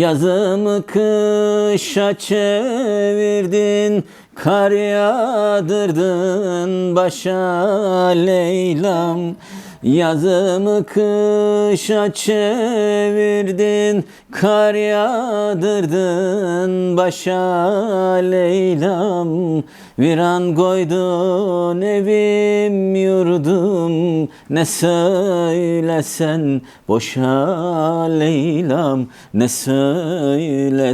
Yazımı kışa çevirdin Kar yağdırdın başa Leylam Yazımı kışa çevirdin Kar yağdırdın. Başa Leylam Viran koydun evim yurdum. Ne söylesen boşa Leylam Ne söylesen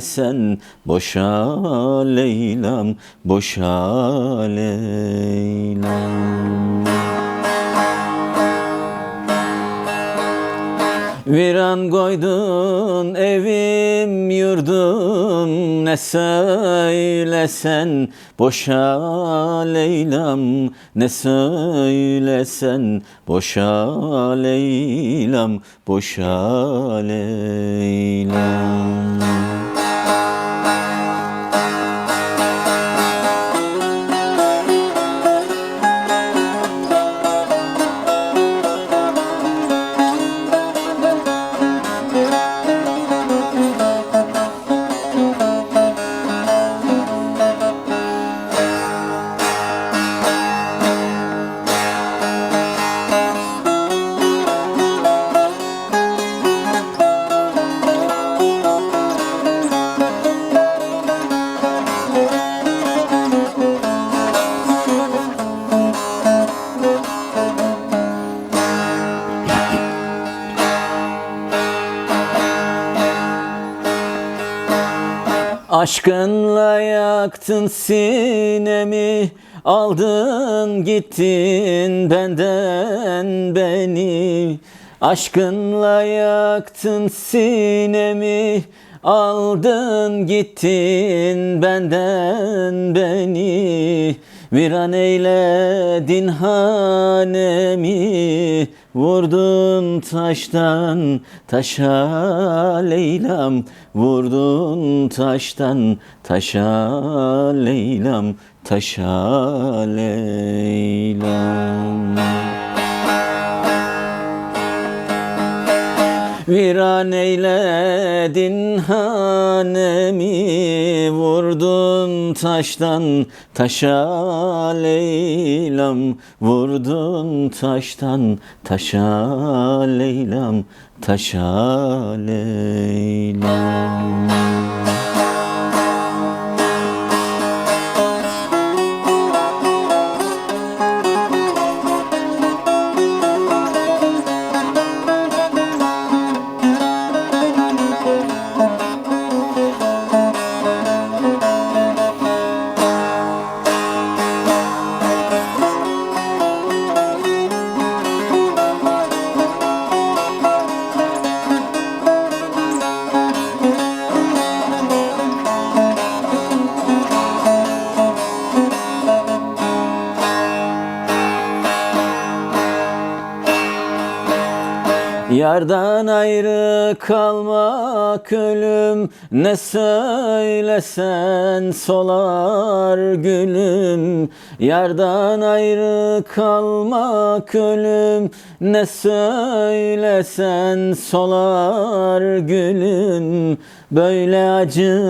boşa Leylam Boşa Leylam Viran koydun evim yurdum Ne söylesen boşa Leylam Ne söylesen boşa Leylam Boşa Leylam Aşkınla yaktın sinemi Aldın gittin benden beni. Aşkınla yaktın sinemi Aldın gittin benden beni Viran eyledin hanemi Vurdun taştan taşa Leylam Vurdun taştan taşa Leylam Taşa Leylam Viran eyledin hanemi Vurdun taştan taşa Leylam Vurdun taştan taşa Leylam Taşa Leylam Yardan ayrı kalmak ölüm. Ne söylesen solar gülüm. Yardan ayrı kalmak ölüm. Ne söylesen solar gülüm. Böyle acı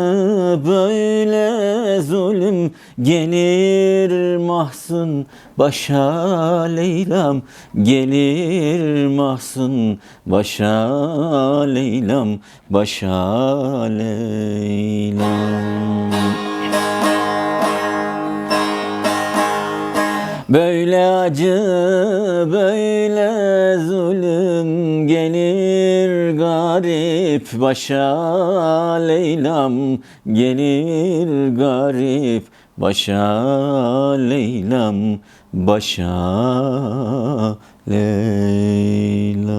böyle zulüm. Gelir mahzun başa Leylam Gelir mahzun. Başa Leylam Başa Leylam. Böyle acı böyle zulüm gelir garip. Başa Leylam gelir garip başa Leylam başa Leylam